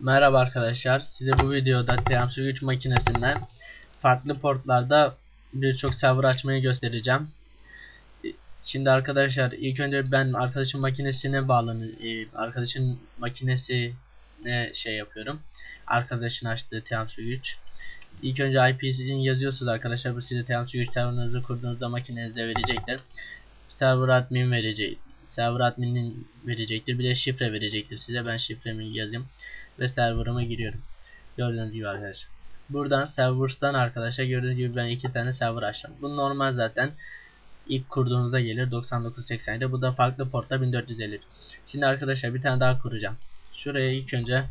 Merhaba arkadaşlar. Size bu videoda TM güç makinesinden farklı portlarda birçok server açmayı göstereceğim. Şimdi arkadaşlar ilk önce ben arkadaşın makinesine bağlanı e, arkadaşın makinesi ne şey yapıyorum. Arkadaşın açtığı TM güç. İlk önce IP'sini yazıyorsunuz arkadaşlar. Bu size TM güç serverınızı kurduğunuzda makinenize verecektir. Server admin verecek. Server adminin verecektir. Bir de şifre verecektir size. Ben şifremi yazayım ve serverıma giriyorum. Gördüğünüz gibi arkadaşlar. Buradan servers'tan arkadaşlar gördüğünüz gibi ben iki tane server açtım. Bu normal zaten ilk kurduğunuzda gelir 9987. Bu da farklı portta 1450. Şimdi arkadaşlar bir tane daha kuracağım. Şuraya ilk önce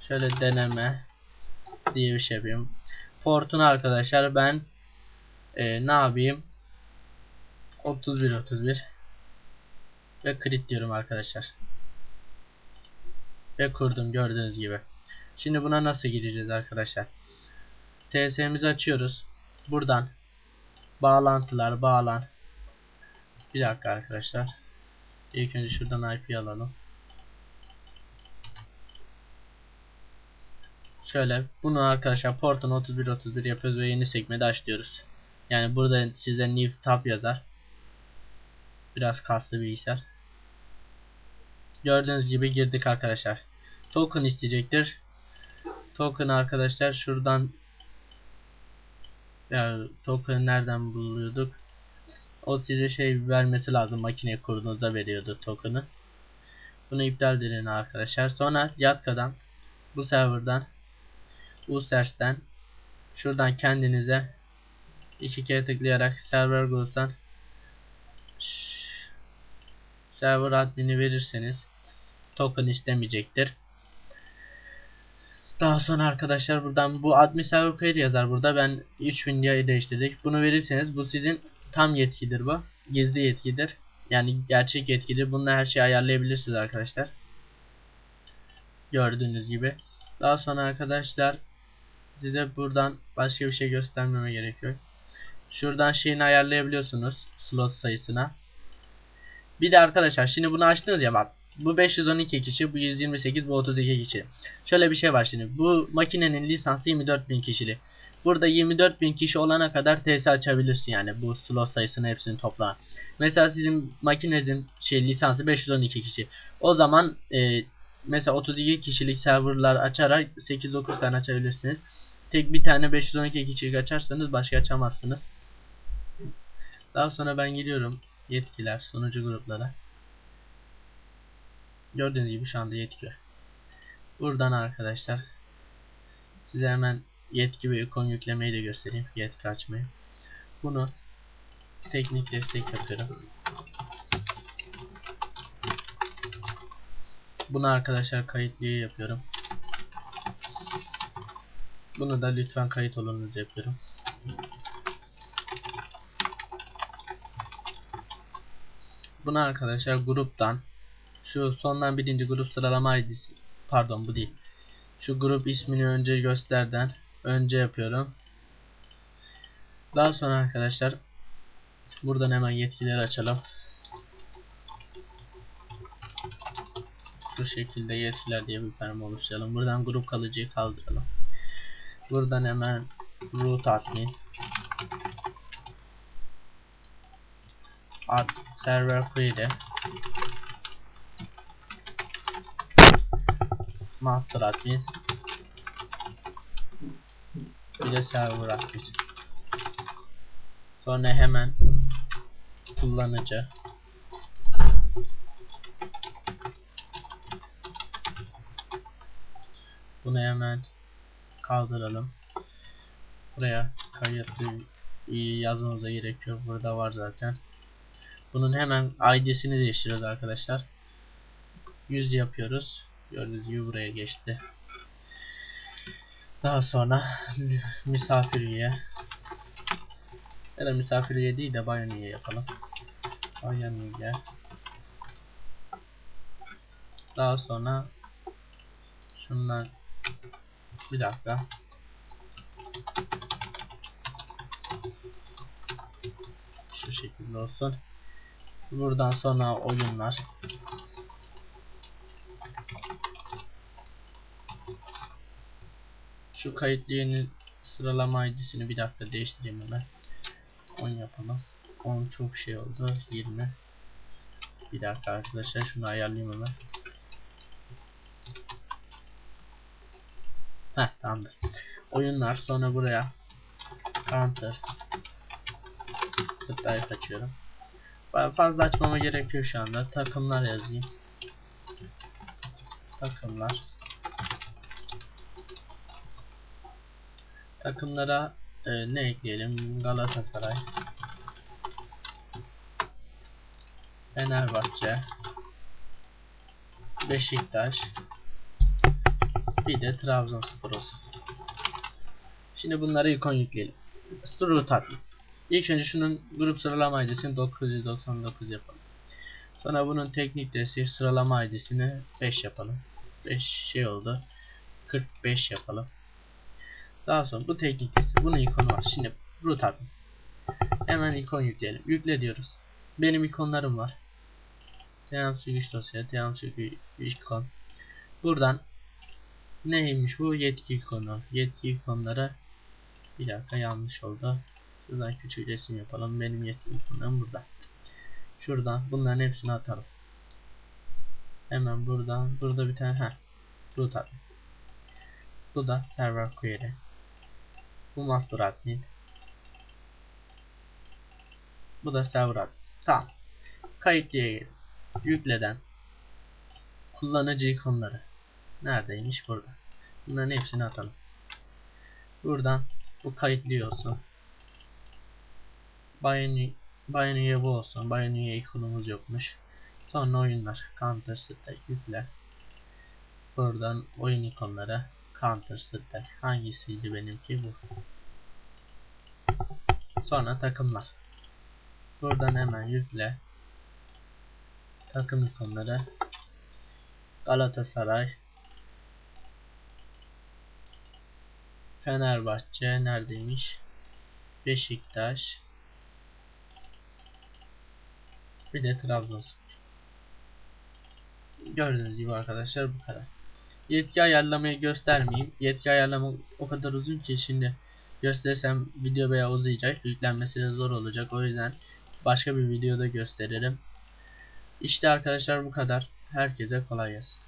şöyle deneme diye bir şey yapayım. Portunu arkadaşlar ben e, ne yapayım? 31 31 ve crit diyorum arkadaşlar ve kurdum gördüğünüz gibi. Şimdi buna nasıl gireceğiz arkadaşlar? TS'mizi açıyoruz. Buradan bağlantılar bağlan. Bir dakika arkadaşlar. İlk önce şuradan IP alalım. Şöyle bunu arkadaşlar portun 31 31 yapıyoruz ve yeni sekmede açıyoruz. Yani burada size new tab yazar. Biraz kaslı bilgisayar. Gördüğünüz gibi girdik arkadaşlar. Token isteyecektir. Token arkadaşlar şuradan ya token nereden buluyorduk? O size şey vermesi lazım. Makineyi kurduğunuzda veriyordu token'ı. Bunu iptal edin arkadaşlar. Sonra Yatka'dan bu serverdan Users'ten şuradan kendinize iki kere tıklayarak server group'tan server admini verirseniz token istemeyecektir. Daha sonra arkadaşlar buradan bu admin server query yazar burada. Ben 3000 diye değiştirdik. Bunu verirseniz bu sizin tam yetkidir bu. Gizli yetkidir. Yani gerçek yetkidir. Bununla her şeyi ayarlayabilirsiniz arkadaşlar. Gördüğünüz gibi. Daha sonra arkadaşlar size buradan başka bir şey göstermeme gerekiyor. Şuradan şeyini ayarlayabiliyorsunuz. Slot sayısına. Bir de arkadaşlar şimdi bunu açtınız ya bak. Bu 512 kişi, bu 128, bu 32 kişi. Şöyle bir şey var şimdi. Bu makinenin lisansı 24.000 kişili. Burada 24.000 kişi olana kadar TS açabilirsin yani bu slot sayısını hepsini topla. Mesela sizin makinenizin şey lisansı 512 kişi. O zaman e, mesela 32 kişilik serverlar açarak 8-9 tane açabilirsiniz. Tek bir tane 512 kişilik açarsanız başka açamazsınız. Daha sonra ben giriyorum yetkiler sunucu gruplara. Gördüğünüz gibi şu anda yetki Buradan arkadaşlar size hemen yetki ve ikon yüklemeyi de göstereyim. Yetki açmayı. Bunu teknik destek yapıyorum. Bunu arkadaşlar kayıtlıyı yapıyorum. Bunu da lütfen kayıt olunuz yapıyorum. Bunu arkadaşlar gruptan şu sondan birinci grup sıralama ID'si pardon bu değil. Şu grup ismini önce gösterden önce yapıyorum. Daha sonra arkadaşlar buradan hemen yetkileri açalım. Şu şekilde yetkiler diye bir panel oluşturalım. Buradan grup kalıcıyı kaldıralım. Buradan hemen root admin ad server query master admin. Bir de server admin. Sonra hemen kullanıcı. Bunu hemen kaldıralım. Buraya kayıtlı yazmamıza gerekiyor. Burada var zaten bunun hemen ID'sini değiştiriyoruz arkadaşlar 100 yapıyoruz Gördüğünüz gibi buraya geçti. Daha sonra misafir üye ya da misafir üye değil de bayan üye yapalım. Bayan üye. Daha sonra şundan bir dakika. Şu şekilde olsun. Buradan sonra oyunlar. Şu kayıtlı yeni sıralama ID'sini bir dakika değiştireyim hemen. 10 yapalım. 10 çok şey oldu. 20. Bir dakika arkadaşlar şunu ayarlayayım hemen. Heh tamamdır. Oyunlar sonra buraya Counter Sprite açıyorum. Ba- Fazla açmama gerek yok şu anda. Takımlar yazayım. Takımlar. Takımlara e, ne ekleyelim? Galatasaray. Fenerbahçe. Beşiktaş. Bir de Trabzonspor olsun. Şimdi bunları ikon yükleyelim. Stroot tatlı. İlk önce şunun grup sıralama ID'sini 999 yapalım. Sonra bunun teknik desteği sıralama ID'sini 5 yapalım. 5 şey oldu. 45 yapalım. Daha sonra bu teknik desteği. Bunun ikonu var. Şimdi root admin. Hemen ikon yükleyelim. Yükle diyoruz. Benim ikonlarım var. Teams güç dosya, Teams ikon. Buradan neymiş bu yetki ikonu. Yetki ikonlara bir dakika yanlış oldu. Şuradan küçük resim yapalım. Benim yetki ikonum burada. Şuradan bunların hepsini atalım. Hemen buradan burada bir tane ha root admin. Bu da server query. Bu master admin. Bu da server admin. Tamam. Kayıtlıya gelin. Yükleden kullanıcı ikonları. Neredeymiş burada. Bunların hepsini atalım. Buradan bu kayıtlı olsun. Binary bu olsun. Binary ikonumuz yokmuş. Sonra oyunlar. Counter Strike yükle. Buradan oyun ikonları. Counter Strike. Hangisiydi benimki bu. Sonra takımlar. Buradan hemen yükle. Takım ikonları. Galatasaray. Fenerbahçe neredeymiş? Beşiktaş. Bir de Trabzonspor. Gördüğünüz gibi arkadaşlar bu kadar. Yetki ayarlamayı göstermeyeyim. Yetki ayarlama o kadar uzun ki şimdi göstersem video veya uzayacak. Yüklenmesi de zor olacak. O yüzden başka bir videoda gösteririm. İşte arkadaşlar bu kadar. Herkese kolay gelsin.